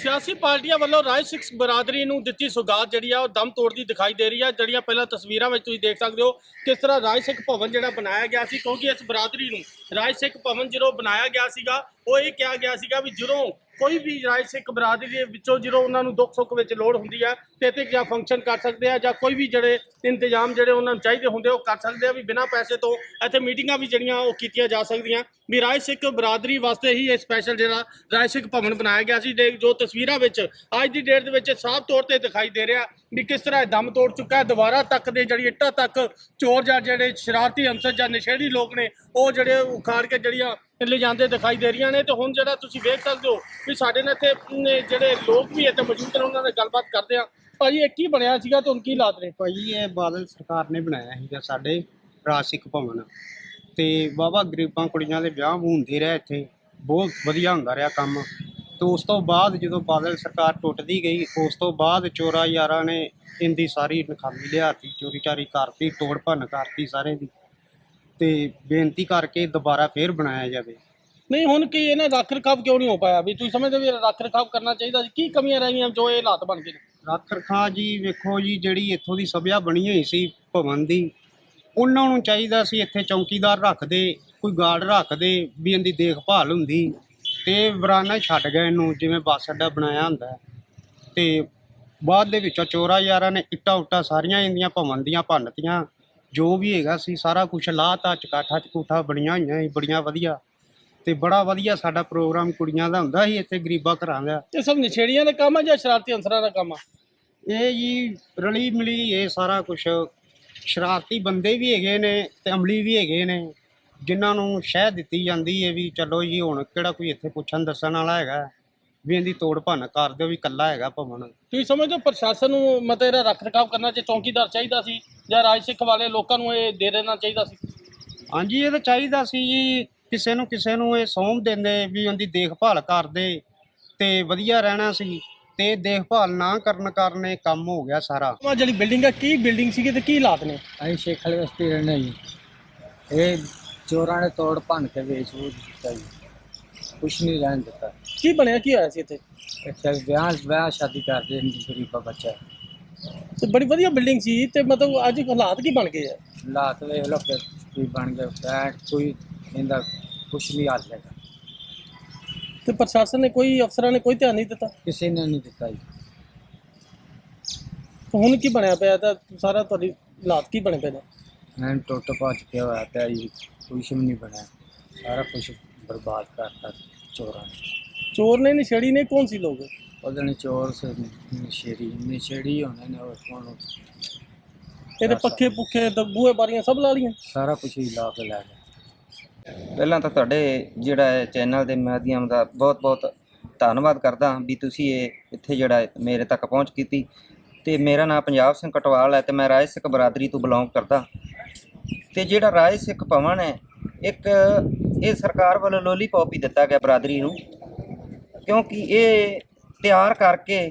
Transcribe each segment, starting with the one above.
ਸਿਆਸੀ ਪਾਰਟੀਆਂ ਵੱਲੋਂ ਰਾਏ ਸਿੱਖ ਬਰਾਦਰੀ ਨੂੰ ਦਿੱਤੀ ਸੁਗਾਤ ਜਿਹੜੀ ਆ, ਉਹ ਦਮ ਤੋੜਦੀ ਦਿਖਾਈ ਦੇ ਰਹੀ ਆ। ਜਿਹੜੀਆਂ ਪਹਿਲਾਂ ਤਸਵੀਰਾਂ ਵਿੱਚ ਤੁਸੀਂ ਦੇਖ ਸਕਦੇ ਹੋ ਕਿਸ ਤਰ੍ਹਾਂ ਰਾਜ ਸਿੱਖ ਭਵਨ ਜਿਹੜਾ ਬਣਾਇਆ ਗਿਆ ਸੀ, ਕਿਉਂਕਿ ਇਸ ਬਰਾਦਰੀ ਨੂੰ ਰਾਜ ਸਿੱਖ ਭਵਨ ਜਦੋਂ ਬਣਾਇਆ ਗਿਆ ਸੀਗਾ, ਉਹ ਇਹ ਕਿਹਾ ਗਿਆ ਸੀਗਾ ਵੀ ਜਦੋਂ ਕੋਈ ਵੀ ਰਾਏ ਸਿੱਖ ਬਰਾਦਰੀ ਦੇ ਵਿੱਚੋਂ ਜਦੋਂ ਉਹਨਾਂ ਨੂੰ ਦੁੱਖ ਸੁੱਖ ਵਿੱਚ ਲੋੜ ਹੁੰਦੀ ਹੈ, ਤੇ ਇੱਥੇ ਜਾਂ ਫੰਕਸ਼ਨ ਕਰ ਸਕਦੇ ਆ ਜਾਂ ਕੋਈ ਵੀ ਜਿਹੜੇ ਇੰਤਜ਼ਾਮ ਜਿਹੜੇ ਉਹਨਾਂ ਨੂੰ ਚਾਹੀਦੇ ਹੁੰਦੇ ਉਹ ਕਰ ਸਕਦੇ ਆ ਵੀ ਬਿਨਾਂ ਪੈਸੇ ਤੋਂ ਇੱਥੇ ਮੀਟਿੰਗਾਂ ਵੀ ਜਿਹੜੀਆਂ ਉਹ ਕੀਤੀਆਂ ਜਾ ਸਕਦੀਆਂ। ਵੀ ਰਾਏ ਸਿੱਖ ਬਰਾਦਰੀ ਵਾਸਤੇ ਹੀ ਇਹ ਸਪੈਸ਼ਲ ਜਿਹੜਾ ਰਾਏ ਸਿੱਖ ਭਵਨ ਬਣਾਇਆ ਗਿਆ ਸੀ, ਦੇ- ਜੋ ਤਸਵੀਰਾਂ ਵਿੱਚ ਅੱਜ ਦੀ ਡੇਟ ਦੇ ਵਿੱਚ ਸਾਫ਼ ਤੌਰ ਤੇ ਦਿਖਾਈ ਦੇ ਰਿਹਾ ਵੀ ਕਿਸ ਤਰ੍ਹਾਂ ਇਹ ਦਮ ਤੋੜ ਚੁੱਕਾ ਹੈ, ਦੁਬਾਰਾ ਤੱਕ ਦੇ ਜਿਹੜੀ ਇੱਟਾਂ ਤੱਕ ਚੋਰ ਜਾਂ ਜਿਹੜੇ ਸ਼ਰਾਰਤੀ ਅੰਸਰ ਜਾਂ ਨਸ਼ੇੜੀ ਲੋਕ ਨੇ, ਉਹ ਜਿਹੜੇ ਉਖਾੜ ਕੇ ਜਿਹੜੀਆਂ ਲੈ ਦਿਖਾਈ ਦੇ ਰਹੀਆਂ ਨੇ ਤੇ ਹੁਣ ਜਿਹੜਾ ਤੁਸੀਂ ਵੇਖ ਸਕਦੇ ਹੋ ਵੀ ਸਾਡੇ ਨਾਲ ਇੱਥੇ ਜਿਹੜੇ ਲੋਕ ਵੀ ਇੱਥੇ ਮੌਜੂਦ ਨੇ, ਉਹਨਾਂ ਨਾਲ ਗੱਲਬਾਤ ਕਰਦੇ ਆ ਭਾਜੀ, ਇਹ ਕੀ ਬਣਿਆ ਸੀਗਾ ਤੇ ਹੁਣ ਕੀ ਹਾਲਾਤ ਨੇ? ਭਾਈ ਇਹ ਬਾਦਲ ਸਰਕਾਰ ਨੇ ਬਣਾਇਆ ਸੀਗਾ ਸਾਡੇ ਰਾਜ ਸਿੱਖ ਭਵਨ। ਤੇ ਬਾਬਾ ਗਰੀਬਾਂ ਕੁੜੀਆਂ ਦੇ ਵਿਆਹ ਹੁੰਦੇ ਰਹੇ ਇੱਥੇ। ਬਹੁਤ ਵਧੀਆ ਹੁੰਦਾ ਰਿਹਾ ਕੰਮ। ਤੇ ਉਸ ਤੋਂ ਬਾਅਦ ਜਦੋਂ ਬਾਦਲ ਸਰਕਾਰ ਟੁੱਟਦੀ ਗਈ, ਉਸ ਤੋਂ ਬਾਅਦ ਚੋਰਾ ਯਾਰਾਂ ਨੇ ਇੰਦੀ ਸਾਰੀ ਨਖਾਲੀ ਲਿਆਤੀ ਚੋਰੀ ਚਾਰੀ ਕਰਤੀ ਤੋੜ ਭੰਨ ਕਰਤੀ ਸਾਰੇ ਦੀ। ਤੇ ਬੇਨਤੀ ਕਰਕੇ ਦੁਬਾਰਾ ਫੇਰ ਬਣਾਇਆ ਜਾਵੇ। ਨਹੀਂ ਹੁਣ ਕੀ ਇਹਨਾਂ ਰੱਖ ਰਖਾਵ ਕਿਉਂ ਨਹੀਂ ਹੋ ਪਾਇਆ? ਵੀ ਤੁਸੀਂ ਸਮਝਦੇ ਵੀ ਰੱਖ ਰਖਾਵ ਕਰਨਾ ਚਾਹੀਦਾ ਸੀ ਕੀ ਕਮੀਆਂ ਰਹੀਆਂ ਜੋ ਇਹ ਹਾਲਾਤ ਬਣ ਗਏ? ਨੇ ਰੱਖ ਰਖਾ ਜੀ ਵੇਖੋ ਜੀ ਜਿਹੜੀ ਇੱਥੋਂ ਦੀ ਸਭਿਆ ਬਣੀ ਹੋਈ ਸੀ ਭਵਨ ਦੀ ਉਹਨਾਂ ਨੂੰ ਚਾਹੀਦਾ ਸੀ ਇੱਥੇ ਚੌਕੀਦਾਰ ਰੱਖਦੇ ਕੋਈ ਗਾਰਡ ਰੱਖਦੇ ਵੀ ਇਹਦੀ ਦੇਖਭਾਲ ਹੁੰਦੀ। ਤੇ ਵਰਾਨਾ ਛੱਡ ਗਏ ਇਹਨੂੰ ਜਿਵੇਂ ਬੱਸ ਅੱਡਾ ਬਣਾਇਆ ਹੁੰਦਾ ਹੈ। ਤੇ ਬਾਅਦ ਦੇ ਵਿੱਚੋਂ ਚੋਰਾ ਯਾਰਾਂ ਨੇ ਇੱਟਾਂ ਉੱਟਾਂ ਸਾਰੀਆਂ ਇਹਦੀਆਂ ਭਵਨ ਦੀਆਂ ਭੰਨਤੀਆਂ। ਜੋ ਵੀ ਹੈਗਾ ਸੀ ਸਾਰਾ ਕੁਝ ਲਾਤਾ ਚਕਾਠਾ ਚਕੂਠਾ ਬਣੀਆਂ ਹੋਈਆਂ ਸੀ ਬੜੀਆਂ ਵਧੀਆ। ਤੇ ਬੜਾ ਵਧੀਆ ਸਾਡਾ ਪ੍ਰੋਗਰਾਮ ਕੁੜੀਆਂ ਦਾ ਹੁੰਦਾ ਸੀ ਇੱਥੇ ਗਰੀਬਾਂ ਘਰਾਂ ਦਾ। ਇਹ ਸਭ ਨਸ਼ੇੜੀਆਂ ਦਾ ਕੰਮ ਆ ਜਾਂ ਸ਼ਰਾਰਤੀ ਅੰਸਰਾਂ ਦਾ ਕੰਮ ਆ? ਇਹ ਜੀ ਰਲੀ ਮਿਲੀ ਇਹ ਸਾਰਾ ਕੁਝ ਸ਼ਰਾਰਤੀ ਬੰਦੇ ਵੀ ਹੈਗੇ ਨੇ ਤੇ ਅਮਲੀ ਵੀ ਹੈਗੇ ਨੇ ਜਿਨ੍ਹਾਂ ਨੂੰ ਸ਼ਹਿ ਦਿੱਤੀ ਜਾਂਦੀ ਹੈ ਵੀ ਚਲੋ ਜੀ ਹੁਣ ਕਿਹੜਾ ਕੋਈ ਇੱਥੇ ਪੁੱਛਣ ਦੱਸਣ ਵਾਲਾ ਹੈਗਾ ਵੀ ਇਹਦੀ ਤੋੜ ਭੰਨ ਕਰ ਦਿਓ ਵੀ ਕੱਲਾ ਹੈਗਾ ਭਵਨ। ਤੁਸੀਂ ਸਮਝਦੇ ਹੋ ਪ੍ਰਸ਼ਾਸਨ ਨੂੰ ਇਹਦਾ ਰੱਖ ਰਖਾਵ ਕਰਨਾ ਚਾਹੀਦਾ ਚੌਕੀਦਾਰ ਚਾਹੀਦਾ ਸੀ? ਜਾਂ ਰਾਜ ਸਿੱਖ ਵਾਲੇ ਲੋਕਾਂ ਨੂੰ ਇਹ ਦੇ ਦੇਣਾ ਚਾਹੀਦਾ ਸੀ? ਹਾਂਜੀ ਇਹ ਤਾਂ ਚਾਹੀਦਾ ਸੀ ਜੀ। ਕਿਸੇ ਨੂੰ ਕਿਸੇ ਨੂੰ ਇਹ ਸੌਂਪ ਦਿੰਦੇ ਵੀ ਉਹਦੀ ਦੇਖਭਾਲ ਕਰਦੇ ਤੇ ਵਧੀਆ ਰਹਿਣਾ ਸੀ ਤੇ ਦੇਖਭਾਲ ਨਾ ਕਰਨ ਕਾਰਨ ਇਹ ਕੰਮ ਹੋ ਗਿਆ ਸਾਰਾ। ਆਹ ਜਿਹੜੀ ਬਿਲਡਿੰਗ ਆ ਕੀ ਬਿਲਡਿੰਗ ਸੀਗੀ ਤੇ ਕੀ ਹਾਲਾਤ ਨੇ? ਅਸੀਂ ਸ਼ੇਖ ਵਾਲੇ ਬਸਤੀ ਰਹਿੰਦੇ ਜੀ। ਇਹ ਚੋਰਾਂ ਨੇ ਤੋੜ ਭੰਨ ਕੇ ਵੇਚ ਵੂਚ ਦਿੱਤਾ ਜੀ। ਕੁਛ ਨਹੀਂ ਰਹਿਣ ਦਿੱਤਾ। ਕੀ ਬਣਿਆ ਕੀ ਹੋਇਆ ਸੀ ਇੱਥੇ? ਇੱਥੇ ਵਿਆਹ ਵਿਆਹ ਸ਼ਾਦੀ ਕਰਦੇ ਨੇ ਗਰੀਬਾ ਬੱਚਾ ਤੇ ਬੜੀ ਵਧੀਆ ਬਿਲਡਿੰਗ ਸੀ ਤੇ ਮਤਲਬ ਅੱਜ ਹਾਲਾਤ ਕੀ ਬਣ ਗਏ ਆ? ਹਾਲਾਤ ਵੇਖ ਲਓ ਫਿਰ ਕੀ ਬਣ ਗਿਆ ਬੈਠ ਕੋਈ ਇਹਦਾ ਕੁਛ ਨਹੀਂ ਹਾਲ ਹੈਗਾ। ਤੇ ਪ੍ਰਸ਼ਾਸਨ ਨੇ ਕੋਈ ਅਫਸਰਾਂ ਨੇ ਕੋਈ ਧਿਆਨ ਨਹੀਂ ਦਿੱਤਾ? ਕਿਸੇ ਨੇ ਨਹੀਂ ਦਿੱਤਾ ਜੀ। ਹੁਣ ਕੀ ਬਣਿਆ ਪਿਆ ਤਾਂ ਸਾਰਾ ਤੁਹਾਡੀ ਹਾਲਾਤ ਕੀ ਬਣੇ ਪਏ ਨੇ? ਐਨ ਟੁੱਟ ਭੱਜ ਕੇ ਹੋਇਆ ਪਿਆ ਜੀ ਕੁਛ ਵੀ ਨਹੀਂ ਬਣਿਆ। ਸਾਰਾ ਕੁਛ ਬਰਬਾਦ ਕਰਤਾ ਚੋਰਾਂ ਨੇ। ਚੋਰ ਨੇ ਨਸ਼ੇੜੀ ਨੇ ਕੌਣ ਸੀ ਲੋਕ? ਉਹਦੇ ਨੇ ਚੋਰ ਸੇ ਨਸ਼ੇੜੀ ਨਸ਼ੇੜੀ ਹੋਣੇ ਨੇ ਉਹ ਕੋਣ ਇਹਦੇ ਪੱਖੇ ਪੁੱਖੇ ਬੂਹੇ ਬਾਰੀਆਂ ਸਭ ਲਾ ਲੀਆਂ ਸਾਰਾ ਕੁਛ ਹੀ ਲਾ ਕੇ ਲੈ ਗਏ। ਪਹਿਲਾਂ ਤਾਂ ਤੁਹਾਡੇ ਜਿਹੜਾ ਹੈ ਚੈਨਲ ਦੇ ਮਾਧਿਅਮ ਦਾ ਬਹੁਤ-ਬਹੁਤ ਧੰਨਵਾਦ ਕਰਦਾ ਵੀ ਤੁਸੀਂ ਇਹ ਇੱਥੇ ਜਿਹੜਾ ਮੇਰੇ ਤੱਕ ਪਹੁੰਚ ਕੀਤੀ। ਤੇ ਮੇਰਾ ਨਾਮ ਪੰਜਾਬ ਸਿੰਘ ਕਟਵਾਲ ਹੈ ਤੇ ਮੈਂ ਰਾਏ ਸਿੱਖ ਬਰਾਦਰੀ ਤੋਂ ਬਿਲੋਂਗ ਕਰਦਾ। ਤੇ ਜਿਹੜਾ ਰਾਏ ਸਿੱਖ ਭਵਨ ਹੈ ਇੱਕ ਇਹ ਸਰਕਾਰ ਵੱਲੋਂ ਲੋਲੀਪੌਪ ਹੀ ਦਿੱਤਾ ਗਿਆ ਬਰਾਦਰੀ ਨੂੰ। ਕਿਉਂਕਿ ਇਹ ਤਿਆਰ ਕਰਕੇ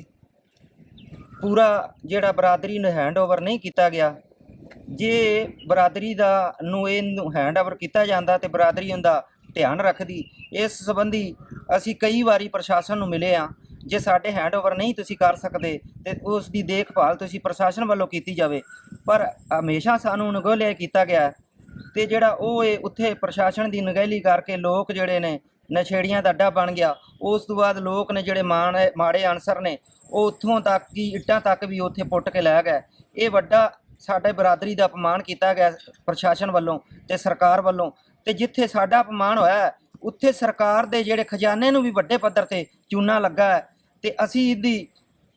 ਪੂਰਾ ਜਿਹੜਾ ਬਰਾਦਰੀ ਨੂੰ ਹੈਂਡਓਵਰ ਨਹੀਂ ਕੀਤਾ ਗਿਆ ਜੇ ਬਰਾਦਰੀ ਦਾ ਨੂੰ ਇਹਨੂੰ ਹੈਂਡਓਵਰ ਕੀਤਾ ਜਾਂਦਾ ਤੇ ਬਰਾਦਰੀ ਉਹਦਾ ਧਿਆਨ ਰੱਖਦੀ, ਇਸ ਸੰਬੰਧੀ ਅਸੀਂ ਕਈ ਵਾਰੀ ਪ੍ਰਸ਼ਾਸਨ ਨੂੰ ਮਿਲੇ ਆ ਜੇ ਸਾਡੇ ਹੈਂਡਓਵਰ ਨਹੀਂ ਤੁਸੀਂ ਕਰ ਸਕਦੇ ਤੇ ਉਸ ਦੀ ਦੇਖਭਾਲ ਤੁਸੀਂ ਪ੍ਰਸ਼ਾਸਨ ਵੱਲੋਂ ਕੀਤੀ ਜਾਵੇ ਪਰ ਹਮੇਸ਼ਾ ਸਾਨੂੰ ਨਗੋਲਿਆ ਕੀਤਾ ਗਿਆ ਹੈ। ਤੇ ਜਿਹੜਾ ਉਹ ਇਹ ਉੱਥੇ ਪ੍ਰਸ਼ਾਸਨ ਦੀ ਨਗਹਿਲੀ ਕਰਕੇ ਲੋਕ ਜਿਹੜੇ ਨੇ ਨਸ਼ੇੜੀਆਂ ਦਾ ਅੱਡਾ ਬਣ ਗਿਆ। ਉਸ ਤੋਂ ਬਾਅਦ ਲੋਕ ਨੇ ਜਿਹੜੇ ਮਾਣ- ਮਾੜੇ ਅਨਸਰ ਨੇ, ਉਹ ਉੱਥੋਂ ਤੱਕ ਕਿ ਇੱਟਾਂ ਤੱਕ ਵੀ ਉੱਥੇ ਪੁੱਟ ਕੇ ਲੈ ਗਏ। ਇਹ ਵੱਡਾ ਸਾਡੇ ਬਰਾਦਰੀ ਦਾ ਅਪਮਾਨ ਕੀਤਾ ਗਿਆ ਪ੍ਰਸ਼ਾਸਨ ਵੱਲੋਂ ਤੇ ਸਰਕਾਰ ਵੱਲੋਂ। ਤੇ ਜਿੱਥੇ ਸਾਡਾ ਅਪਮਾਨ ਹੋਇਆ ਉੱਥੇ ਸਰਕਾਰ ਦੇ ਜਿਹੜੇ ਖਜ਼ਾਨੇ ਨੂੰ ਵੀ ਵੱਡੇ ਪੱਧਰ ਤੇ ਚੂਨਾ ਲੱਗਾ ਹੈ ਤੇ ਅਸੀਂ ਇਹਦੀ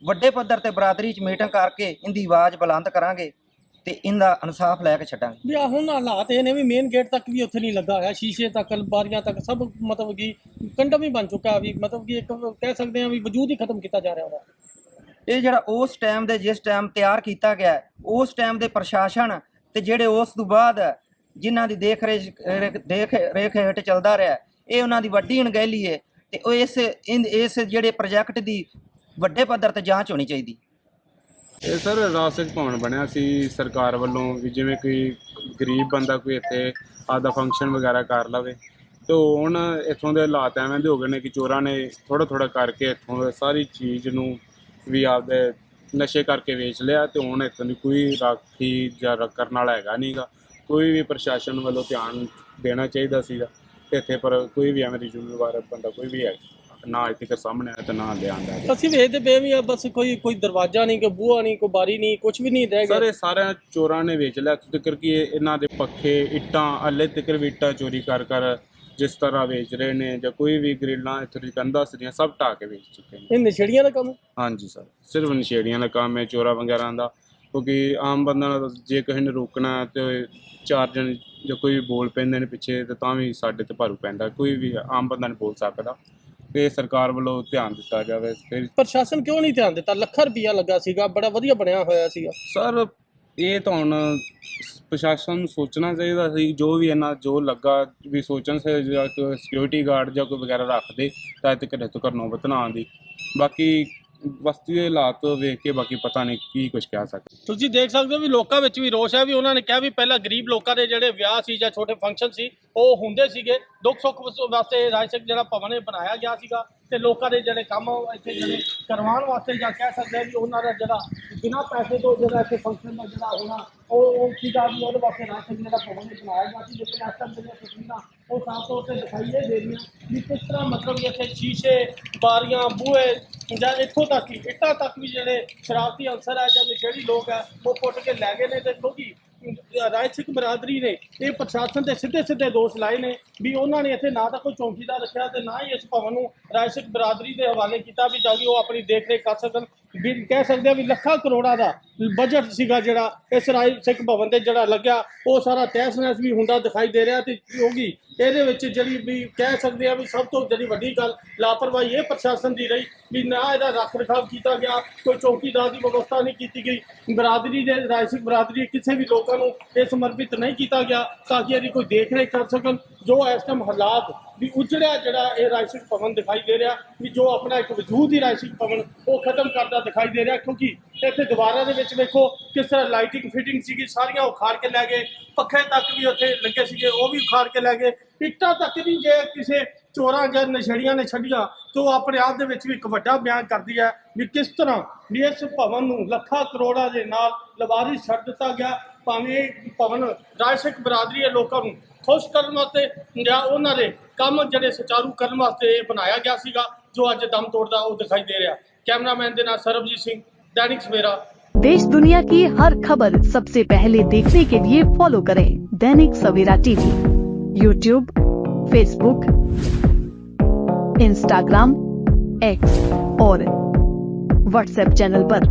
ਵੱਡੇ ਪੱਧਰ ਤੇ ਬਰਾਦਰੀ 'ਚ ਮੀਟਿੰਗ ਕਰਕੇ ਇਹਦੀ ਆਵਾਜ਼ ਬੁਲੰਦ ਕਰਾਂਗੇ। ਤੇ ਇਹਦਾ ਇਨਸਾਫ ਲੈ ਕੇ ਛੱਡਾਂਗੇ। ਵੀ ਆਹ ਹੁਣ ਹਾਲਾਤ ਇਹ ਨੇ ਵੀ ਮੇਨ ਗੇਟ ਤੱਕ ਵੀ ਉੱਥੇ ਨਹੀਂ ਲੱਗਾ ਹੋਇਆ। ਸ਼ੀਸ਼ੇ ਤੱਕ ਬਾਰੀਆਂ ਤੱਕ ਸਭ ਮਤਲਬ ਕਿ ਕੰਡਮ ਹੀ ਬਣ ਚੁੱਕਾ ਵੀ ਮਤਲਬ ਕਿ ਇੱਕ ਕਹਿ ਸਕਦੇ ਹਾਂ ਵੀ ਵਜੂਦ ਹੀ ਖਤਮ ਕੀਤਾ ਜਾ ਰਿਹਾ ਉਹਦਾ। ਇਹ ਜਿਹੜਾ ਉਸ ਟਾਈਮ ਦੇ ਜਿਸ ਟਾਈਮ ਤਿਆਰ ਕੀਤਾ ਗਿਆ ਹੈ, ਉਸ ਟਾਈਮ ਦੇ ਪ੍ਰਸ਼ਾਸਨ ਤੇ ਜਿਹੜੇ ਉਸ ਤੋਂ ਬਾਅਦ ਜਿਨ੍ਹਾਂ ਦੀ ਦੇਖ ਰੇਖ ਦੇਖ ਰੇਖ ਹੇਠ ਚੱਲਦਾ ਰਿਹਾ ਇਹ ਉਹਨਾਂ ਦੀ ਵੱਡੀ ਅਣਗਹਿਲੀ ਹੈ ਤੇ ਉਹ ਇਸ ਇਨ- ਇਸ ਜਿਹੜੇ ਪ੍ਰੋਜੈਕਟ ਦੀ ਵੱਡੇ ਪੱਧਰ ਤੇ ਜਾਂਚ ਹੋਣੀ ਚਾਹੀਦੀ। ਇਹ ਸਰ ਰਾਜਸਿਕ ਭਵਨ ਬਣਿਆ ਸੀ ਸਰਕਾਰ ਵੱਲੋਂ ਵੀ ਜਿਵੇਂ ਕੋਈ ਗਰੀਬ ਬੰਦਾ ਕੋਈ ਇੱਥੇ ਆਦਾ ਫੰਕਸ਼ਨ ਵਗੈਰਾ ਕਰ ਲਵੇ। ਤੇ ਹੁਣ ਇੱਥੋਂ ਦੇ ਹਾਲਾਤ ਐਵੇਂ ਦੇ ਹੋ ਗਏ ਨੇ ਕਿ ਚੋਰਾਂ ਨੇ ਥੋੜਾ ਥੋੜਾ ਕਰਕੇ ਇੱਥੋਂ ਸਾਰੀ ਚੀਜ਼ ਨੂੰ ਵੀ ਆਪਦੇ ਨਸ਼ੇ ਕਰਕੇ ਵੇਚ ਲਿਆ ਤੇ ਹੁਣ ਇੱਥੋਂ ਦੀ ਕੋਈ ਰਾਖੀ ਜਾਂ ਰ- ਕਰਨ ਵਾਲਾ ਹੈਗਾ ਨਹੀਂਗਾ ਕੋਈ ਵੀ ਪ੍ਰਸ਼ਾਸਨ ਵੱਲੋਂ ਧਿਆਨ ਦੇਣਾ ਚਾਹੀਦਾ ਸੀਗਾ। ਤੇ ਇੱਥੇ ਪਰ ਕੋਈ ਵੀ ਐਵੇਂ ਦੀ ਜ਼ਿੰਮੇਵਾਰ ਬੰਦਾ ਕੋਈ ਵੀ ਹੈ। ਨਾ ਇੱਥੇ ਤੱਕ ਸਾਹਮਣੇ ਆਇਆ ਤੇ ਨਾ ਲਿਆਂਦਾ ਅਸੀਂ ਵੇਖਦੇ ਪਏ ਵੀ ਆ ਬਸ ਕੋਈ ਕੋਈ ਦਰਵਾਜ਼ਾ ਨਹੀਂ ਕੋਈ ਬੂਹਾ ਨਹੀਂ ਕੋਈ ਬਾਰੀ ਨਹੀਂ ਕੁਝ ਵੀ ਨਹੀਂ ਰਹਿ ਸਰ ਗਿਆ ਇਹ ਸਾਰਿਆਂ ਚੋਰਾਂ ਨੇ ਵੇਚ ਲਿਆ। ਇੱਥੋਂ ਤੱਕ ਕਿ ਇਹ- ਇਹਨਾਂ ਦੇ ਪੱਖੇ ਇੱਟਾਂ ਅੱਲੇ ਤੱਕ ਵੀ ਇੱਟਾਂ ਚੋਰੀ ਕਰ ਕਰ ਜਿਸ ਤਰ੍ਹਾਂ ਵੇਚ ਰਹੇ ਨੇ ਜਾਂ ਕੋਈ ਵੀ ਗ੍ਰਿਲਾਂ ਇੱਥੋਂ ਦੀ ਕੰਧਾਂ ਸਰੀਆਂ ਸਭ ਢਾਹ ਕੇ ਵੇਚ ਚੁੱਕੇ ਨੇ। ਇਹ ਨਸ਼ੇੜੀਆਂ ਦਾ ਕੰਮ ਹਾਂਜੀ ਸਰ ਸਿਰਫ ਨਸ਼ੇੜੀਆਂ ਦਾ ਕੰਮ ਹੈ ਚੋਰਾਂ ਵਗੈਰਾ ਦਾ। ਕਿਉਂਕਿ ਆਮ ਬੰਦਾ ਨਾਲ ਜੇ ਕਿਸੇ ਨੇ ਰੋਕਣਾ ਹੈ ਤੇ ਚਾਰ ਜਣ ਜਾਂ ਕੋਈ ਵੀ ਬੋਲ ਪੈਂਦੇ ਨੇ ਪਿੱਛੇ ਤੇ ਤਾਂ ਵੀ ਸਾਡੇ ਤੇ ਭਾਰੂ ਪੈਂਦਾ। ਕੋਈ ਵੀ ਆਮ ਬੰਦਾ ਨਹੀਂ ਬੋਲ ਸਕਦਾ। ਤੇ ਸਰਕਾਰ ਵੱਲੋਂ ਧਿਆਨ ਦਿੱਤਾ ਜਾਵੇ ਫਿਰ ਪ੍ਰਸ਼ਾਸਨ ਕਿਉਂ ਨਹੀਂ ਧਿਆਨ ਦਿੱਤਾ? ਲੱਖਾਂ ਰੁਪਈਆ ਲੱਗਾ ਸੀਗਾ ਬੜਾ ਵਧੀਆ ਬਣਿਆ ਹੋਇਆ ਸੀਗਾ। ਸਰ ਇਹ ਤਾਂ ਹੁਣ ਪ੍ਰਸ਼ਾਸਨ ਨੂੰ ਸੋਚਣਾ ਚਾਹੀਦਾ ਸੀ ਜੋ ਵੀ ਇਹਨਾਂ ਜੋ ਲੱਗਾ ਵੀ ਸੋਚਣ ਸੇ ਸਿਕਿਉਰਿਟੀ ਗਾਰਡ ਜਾਂ ਕੋਈ ਵਗੈਰਾ ਰੱਖ ਦੇ ਤਾਂ ਇੱਥੇ ਕਿਤੇ ਤੋਂ ਨੌਬਤ ਨਾ ਆਉਂਦੀ। ਬਾਕੀ ਬਸਤੀ ਦੇ ਹਾਲਾਤ ਵੇਖ ਕੇ ਬਾਕੀ ਪਤਾ ਨਹੀਂ ਕੀ ਕੁਝ ਕਹਿ ਸਕਦੇ। ਤੁਸੀਂ ਦੇਖ ਸਕਦੇ ਹੋ ਵੀ ਲੋਕਾਂ ਵਿੱਚ ਵੀ ਰੋਸ਼ ਹੈ ਵੀ ਉਹਨਾਂ ਨੇ ਕਿਹਾ ਵੀ ਪਹਿਲਾਂ ਗਰੀਬ ਲੋਕਾਂ ਦੇ ਜਿਹੜੇ ਵਿਆਹ ਸੀ ਜਾਂ ਛੋਟੇ ਫੰਕਸ਼ਨ ਸੀ, ਉਹ ਹੁੰਦੇ ਸੀਗੇ। ਦੁੱਖ ਸੁੱਖ ਵਸ- ਵਾਸਤੇ ਰਾਜਸਕ ਜਿਹੜਾ ਭਵਨ ਇਹ ਬਣਾਇਆ ਗਿਆ ਸੀਗਾ ਤੇ ਲੋਕਾਂ ਦੇ ਜਿਹੜੇ ਕੰਮ ਇੱਥੇ ਜਿਹੜੇ ਕਰਵਾਉਣ ਵਾਸਤੇ ਜਾਂ ਕਹਿ ਸਕਦੇ ਆ ਵੀ ਉਹਨਾਂ ਦਾ ਜਿਹੜਾ ਬਿਨਾਂ ਪੈਸੇ ਤੋਂ ਜਿਹੜਾ ਇੱਥੇ ਫੰਕਸ਼ਨ ਦਾ ਜਿਹੜਾ ਹੋਣਾ ਉਹ ਉਹ ਸੀਗਾ ਵੀ ਉਹਦੇ ਵਾਸਤੇ ਰਾਜ ਰਾਜਸਕ ਜਿਹੜਾ ਭਵਨ ਵੀ ਬਣਾਇਆ ਗਿਆ ਸੀ, ਲੇਕਿਨ ਇਸ ਟਾਈਮ ਜਿਹੜੀਆਂ ਤਸਵੀਰਾਂ ਉਹ ਸਾਫ਼ ਤੌਰ ਤੇ ਦਿਖਾਈ ਇਹ ਦੇ ਰਹੀਆਂ ਵੀ ਕਿਸ ਤਰ੍ਹਾਂ ਮਤਲਬ ਕਿ ਇੱਥੇ ਸ਼ੀਸ਼ੇ, ਬਾਰੀਆਂ, ਬੂਹੇ, ਜਾਂ ਇੱਥੋਂ ਤੱਕ ਹੀ, ਇੱਟਾਂ ਤੱਕ ਵੀ ਜਿਹੜੇ ਸ਼ਰਾਰਤੀ ਅਨਸਰ ਹੈ ਜਾਂ ਨਸ਼ੇੜੀ ਲੋਕ ਹੈ ਉਹ ਪੁੱਟ ਕੇ ਲੈ ਗਏ ਨੇ ਤੇ ਕਿਉਂਕਿ ਰਾਜ ਸਿੱਖ ਬਰਾਦਰੀ ਨੇ ਇਹ ਪ੍ਰਸ਼ਾਸਨ ਤੇ ਸਿੱਧੇ ਸਿੱਧੇ ਦੋਸ਼ ਲਾਏ ਨੇ ਵੀ ਉਹਨਾਂ ਨੇ ਇੱਥੇ ਨਾ ਤਾਂ ਕੋਈ ਚੌਂਕੀਦਾਰ ਰੱਖਿਆ ਤੇ ਨਾ ਹੀ ਇਸ ਭਵਨ ਨੂੰ ਰਾਜ ਸਿੱਖ ਬਰਾਦਰੀ ਦੇ ਹਵਾਲੇ ਕੀਤਾ ਵੀ ਤਾਂ ਕਿ ਉਹ ਆਪਣੀ ਦੇਖ ਰੇਖ ਕਰ ਸਕਣ। ਵੀ ਕਹਿ ਸਕਦੇ ਆ ਵੀ ਲੱਖਾਂ ਕਰੋੜਾਂ ਦਾ ਬਜਟ ਸੀਗਾ ਜਿਹੜਾ ਇਸ ਰਾਜ ਸਿੱਖ ਭਵਨ ਤੇ ਜਿਹੜਾ ਲੱਗਿਆ, ਉਹ ਸਾਰਾ ਤਹਿਸ ਨਹਿਸ ਵੀ ਹੁੰਦਾ ਦਿਖਾਈ ਦੇ ਰਿਹਾ ਤੇ ਕਿਉਂਕਿ ਇਹਦੇ ਵਿੱਚ ਜਿਹੜੀ ਵੀ ਕਹਿ ਸਕਦੇ ਆ ਵੀ ਸਭ ਤੋਂ ਜਿਹੜੀ ਵੱਡੀ ਗੱਲ ਲਾਪਰਵਾਹੀ ਇਹ ਪ੍ਰਸ਼ਾਸਨ ਦੀ ਰਹੀ ਵੀ ਨਾ ਇਹਦਾ ਰੱਖ ਰਖਾਵ ਕੀਤਾ ਗਿਆ, ਕੋਈ ਚੌਕੀਦਾਰ ਦੀ ਵਿਵਸਥਾ ਨਹੀਂ ਕੀਤੀ ਗਈ, ਬਰਾਦਰੀ ਦੇ ਰਾਜਸਿਕ ਬਰਾਦਰੀ ਕਿਸੇ ਵੀ ਲੋਕਾਂ ਨੂੰ ਇਹ ਸਮਰਪਿਤ ਨਹੀਂ ਕੀਤਾ ਗਿਆ ਤਾਂ ਕਿ ਇਹਦੀ ਕੋਈ ਦੇਖ ਰੇਖ ਕਰ ਸਕਣ। ਜੋ ਇਸ ਟਾਈਮ ਹਾਲਾਤ ਵੀ ਉਜੜਿਆ ਜਿਹੜਾ ਇਹ ਰਾਜਸਿਕ ਭਵਨ ਦਿਖਾਈ ਦੇ ਰਿਹਾ, ਵੀ ਜੋ ਆਪਣਾ ਇੱਕ ਵਜੂਦ ਹੀ ਰਾਜਸਿਕ ਭਵਨ, ਉਹ ਖਤਮ ਕਰਦਾ ਦਿਖਾਈ ਦੇ ਰਿਹਾ, ਕਿਉਂਕਿ ਇੱਥੇ ਦੀਵਾਰਾਂ ਦੇ ਵਿੱਚ ਵੇਖੋ ਕਿਸ ਤਰ੍ਹਾਂ ਲਾਈਟਿੰਗ ਫਿਟਿੰਗ ਸੀਗੀ, ਸਾਰੀਆਂ ਉਖਾੜ ਕੇ ਲੈ ਗਏ, ਪੱਖੇ ਤੱਕ ਵੀ ਉੱਥੇ ਲੱਗੇ ਸੀਗੇ, ਉਹ ਵੀ ਉਖਾੜ ਕੇ ਲੈ ਗਏ। ਇੱਟਾਂ ਤੱਕ ਵੀ ਜੇ ਕਿਸੇ ਚੋਰਾਂ ਜਾਂ ਨਸ਼ੇੜੀਆਂ ਨੇ ਛੱਡੀਆਂ, ਤਾਂ ਉਹ ਆਪਣੇ ਆਪ ਦੇ ਵਿੱਚ ਵੀ ਇੱਕ ਵੱਡਾ ਬਿਆਨ ਕਰਦੀ ਹੈ ਵੀ ਕਿਸ ਤਰ੍ਹਾਂ ਵੀ ਇਸ ਭਵਨ ਨੂੰ ਲੱਖਾਂ ਕਰੋੜਾਂ ਦੇ ਨਾਲ ਲਵਾਰੀ ਛੱਡ ਦਿੱਤਾ ਗਿਆ, ਭਾਵੇਂ ਇਹ ਭਵਨ ਰਾਜਸਿਕ ਬਰਾਦਰੀ ਦੇ ਲੋਕਾਂ ਨੂੰ ਖੁਸ਼ ਕਰਨ ਵਾਸਤੇ ਜਾਂ ਉਹਨਾਂ ਦੇ ਕੰਮ ਜਿਹੜੇ ਸੁਚਾਰੂ ਕਰਨ ਵਾਸਤੇ ਇਹ ਬਣਾਇਆ ਗਿਆ ਸੀਗਾ ਜੋ ਅੱਜ ਦਮ ਤੋੜਦਾ ਉਹ ਦਿਖਾਈ ਦੇ ਰਿਹਾ ਕੈਮਰਾਮੈਨ ਦੇ ਨਾਲ ਸਰਬਜੀਤ ਸਿੰਘ दैनिक सवेरा देश दुनिया की हर खबर सबसे पहले देखने के लिए फॉलो करें Dainik Savera TV YouTube Facebook Instagram X और व्हाट्सएप चैनल पर।